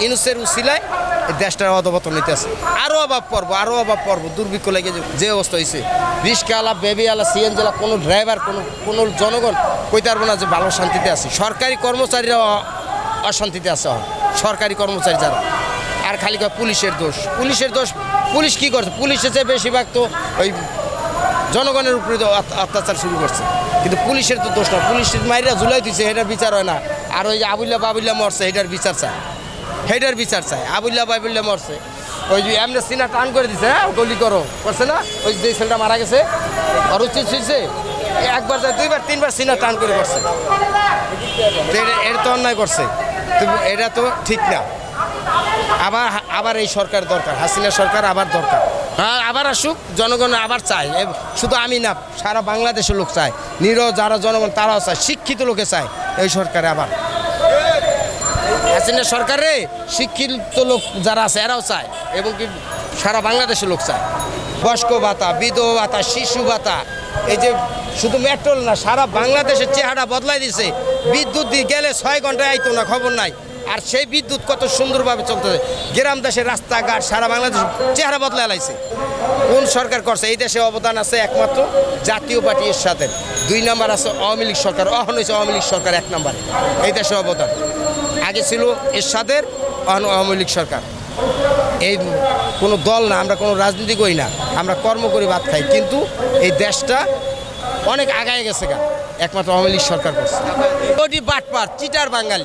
ইনুসের উসিলায় দেশটার অধপতন হইতেছে। আরও অভাব পর্ব আরও অভাব পর্ব, দুর্ভিক্ষ লেগে যে- যে অবস্থা হয়েছে রিক্সাওয়ালা বেবিওয়ালা, সিএনজিওয়ালা, কোনো ড্রাইভার, কোনো কোনো জনগণ কইতে পারব না যে ভালো শান্তিতে আছে। সরকারি কর্মচারীরা অশান্তিতে আছে সরকারি কর্মচারী যারা। আর খালি পুলিশের দোষ। পুলিশের দোষ পুলিশ কি করছে? পুলিশের চেয়ে বেশিরভাগ তো ওই জনগণের উপরে তো অত্যাচার শুরু করছে। কিন্তু পুলিশের তো দোষ না। পুলিশের মাইরা ঝুলাই দিচ্ছে এটার বিচার হয় না। আর ওই যে আবুল্লা বাবুল্লা মরছে এটার বিচার চায়। হেটার বিচার চায়। আবুল্লা বাবুল্লা মরছে। ওই যে এমনি সিনা টান করে দিছে হ্যাঁ? গলি করো করছে না? ওই যে ছেলেটা মারা গেছে। আর উচিত হয়েছে একবার যায়, দুইবার, তিনবার সিনা টান করে করছে। এটা- তো অন্যায় করছে। এটা তো ঠিক না। আবার আবার এই সরকার দরকার। হাসিনা সরকার আবার দরকার। হ্যাঁ আবার আসুক, জনগণ আবার চায়। শুধু আমি না, সারা বাংলাদেশের লোক চায়। নিরহ যারা জনগণ, তারাও চায়। শিক্ষিত লোকে চায় এই সরকারে আবার। হাসিনা সরকারে শিক্ষিত লোক যারা আছে, এরাও চায় এবং কি সারা বাংলাদেশের লোক চায়। বয়স্ক ভাতা, বিধবা ভাতা, শিশু ভাতা, এই যে শুধু মেট্রোল না, সারা বাংলাদেশের চেহারা বদলাই দিছে। বিদ্যুৎ দিয়ে গেলে ছয় ঘন্টায় আইতো না, খবর নাই। আর সেই বিদ্যুৎ কত সুন্দরভাবে চলতেছে। গ্রাম দেশের রাস্তাঘাট, সারা বাংলাদেশ চেহারা বদলাই লাইছে। কোন সরকার করছে? এই দেশে অবদান আছে একমাত্র জাতীয় পার্টি এর সাথে। দুই নাম্বার আছে আওয়ামী লীগ সরকার, অহন হয়েছে আওয়ামী লীগ সরকার এক নম্বরে। এই দেশে অবদান। আগে ছিল এরশাদের আওয়ামী লীগ সরকার। এই কোনো দল না, আমরা কোনো রাজনীতি করি না, আমরা কর্ম করে, ভাত খাই। কিন্তু এই দেশটা অনেক আগায় গেছে গা, একমাত্র আওয়ামী লীগ সরকার করছে। ওটি বাটপার, চিটার বাঙালি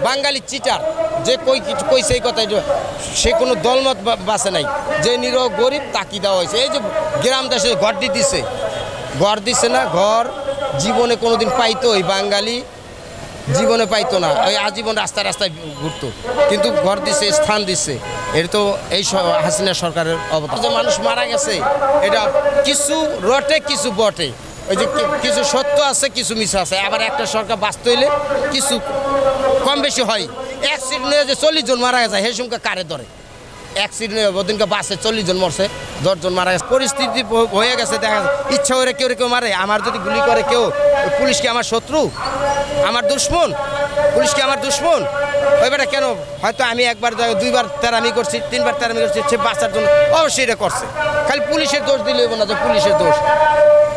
বাঙালি চিটার, যে কই কিছু কইছে এই কথা সে কোনো দলমত বা- বাঁচে নাই। যে নিরহ গরিব তাকি দেওয়া হয়েছে। এই যে গ্রাম দেশে ঘর দিতেছে, ঘর দিছে না, ঘর জীবনে কোনোদিন পাইতো ওই বাঙালি জীবনে পাইতো না, ওই আজীবন রাস্তায় রাস্তায় ঘুরতো। কিন্তু ঘর দিছে, স্থান দিচ্ছে এটা তো এই হাসিনা সরকারের অবদান যে মানুষ মারা গেছে, এটা কিছু রটে, কিছু বটে। ওই যে কিছু সত্য আছে, কিছু মিশা আছে। আবার একটা সরকার বাঁচতে হইলে কিছু কম বেশি হয়। অ্যাক্সিডেন্টে যে চল্লিশ জন মারা গেছে, সেই সংখ্যা কারে ধরে? অ্যাক্সিডেন্ট ওদিনকে বাসে চল্লিশ জন মরছে দশজন মারা গেছে। পরিস্থিতি হয়ে গেছে, দেখা ইচ্ছা করে কেউ কেউ মারে। আমার যদি গুলি করে কেউ, পুলিশ কি আমার শত্রু? আমার দুশ্মন? পুলিশ কি আমার দুশ্মন? ওই বেটা কেন? হয়তো আমি একবার দুইবার তেরামি করছি, তিনবার তেরামি করছি, সে বাঁচার জন্য অবশ্যই এটা করছে। খালি পুলিশের দোষ দিলে না যে পুলিশের দোষ।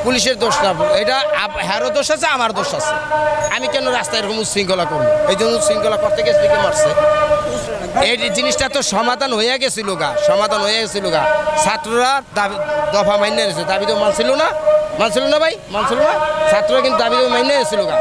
পুলিশের দোষ না, এটা হ্যারো দোষ আছে আমার দোষ আছে। আমি কেন রাস্তায় এরকম উচ্ছৃঙ্খলা করব? এই জন্য উচ্ছৃঙ্খলা করতে গেছে দিকে মারছে? এই জিনিসটা তো সমাধান হয়ে গেছিল গা, সমাধান হয়ে গেছিল গা। ছাত্ররা দাবি, দফা মাইনে নিয়েছে, দাবি তো মানছিল না। মানছিল না ভাই, মানছিল না। ছাত্ররা কিন্তু দাবি তো মাইনে নিয়েছিল গা।